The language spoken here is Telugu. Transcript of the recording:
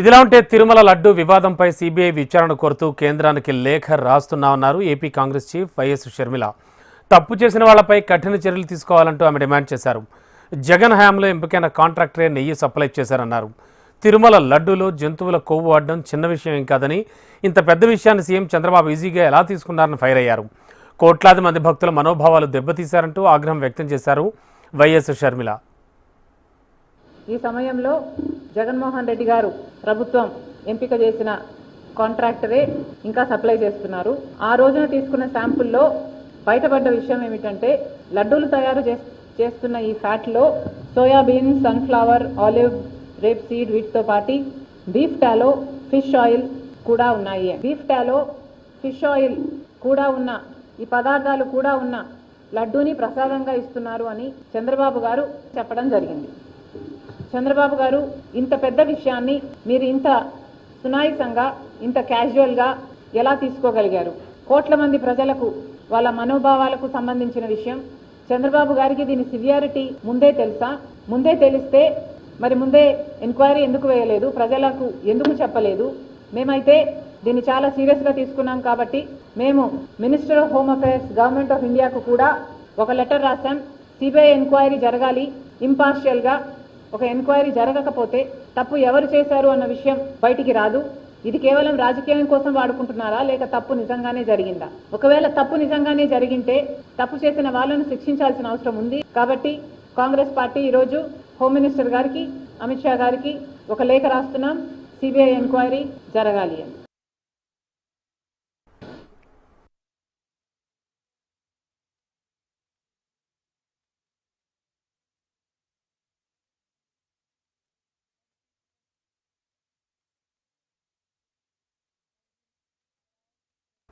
ఇదిలా ఉంటే తిరుమల లడ్డు వివాదంపై సిబిఐ విచారణ కోరుతూ కేంద్రానికి లేఖ రాస్తున్నామన్నారు AP Congress chief YS Sharmila. తప్పు చేసిన వాళ్ళపై కఠిన చర్యలు తీసుకోవాలంటూ ఆమె డిమాండ్ చేశారు. జగన్ హయాంలో ఎంపికైన కాంట్రాక్టరే నెయ్యి సప్లై చేశారన్నారు. తిరుమల లడ్డూలో జంతువుల కొవ్వు వాడడం చిన్న విషయం ఏం కాదని ఇంత పెద్ద విషయాన్ని సీఎం చంద్రబాబు ఈజీగా ఎలా తీసుకున్నారని ఫైర్ అయ్యారు. కోట్లాది మంది భక్తుల మనోభావాలు దెబ్బతీశారంటూ ఆగ్రహం వ్యక్తం చేశారు వైఎస్ షర్మిల. ఈ సమయంలో జగన్మోహన్ రెడ్డి గారు ప్రభుత్వం ఎంపిక చేసిన కాంట్రాక్టరే ఇంకా సప్లై చేస్తున్నారు. ఆ రోజున తీసుకున్న శాంపుల్లో బయటపడ్డ విషయం ఏమిటంటే లడ్డూలు తయారు చేస్తున్న ఈ ఫ్యాట్లో soybean sunflower olive rape seed వీటితో పాటు బీఫ్ టాలో ఫిష్ ఆయిల్ కూడా ఉన్నాయి. బీఫ్ టాలో ఫిష్ ఆయిల్ కూడా ఉన్న ఈ పదార్థాలు కూడా ఉన్న లడ్డూని ప్రసాదంగా ఇస్తున్నారు అని చంద్రబాబు గారు చెప్పడం జరిగింది. చంద్రబాబు గారు ఇంత పెద్ద విషయాన్ని మీరు ఇంత సునాయసంగా ఇంత క్యాజువల్గా ఎలా తీసుకోగలిగారు? కోట్ల మంది ప్రజలకు వాళ్ళ మనోభావాలకు సంబంధించిన విషయం. చంద్రబాబు గారికి దీని సివియారిటీ ముందే తెలుసా? ముందే తెలిస్తే మరి ముందే ఎంక్వైరీ ఎందుకు వేయలేదు? ప్రజలకు ఎందుకు చెప్పలేదు? మేమైతే దీన్ని చాలా సీరియస్గా తీసుకున్నాం కాబట్టి మేము minister of home affairs government of ఇండియాకు కూడా ఒక లెటర్ రాశాం. సిబిఐ ఎంక్వైరీ జరగాలి ఇంపార్షియల్గా ఒక ఎంక్వైరీ జరగకపోతే తప్పు ఎవరు చేశారు అన్న విషయం బయటికి రాదు. ఇది కేవలం రాజకీయం కోసం వాడుకుంటున్నారా లేక తప్పు నిజంగానే జరిగిందా? ఒకవేళ తప్పు నిజంగానే జరిగింటే తప్పు చేసిన వాళ్ళను శిక్షించాల్సిన అవసరం ఉంది. కాబట్టి కాంగ్రెస్ పార్టీ ఈరోజు హోమ్ మినిస్టర్ గారికి అమిత్ షా గారికి ఒక లేఖ రాస్తున్నాం. సిబిఐ ఎంక్వైరీ జరగాలి అని.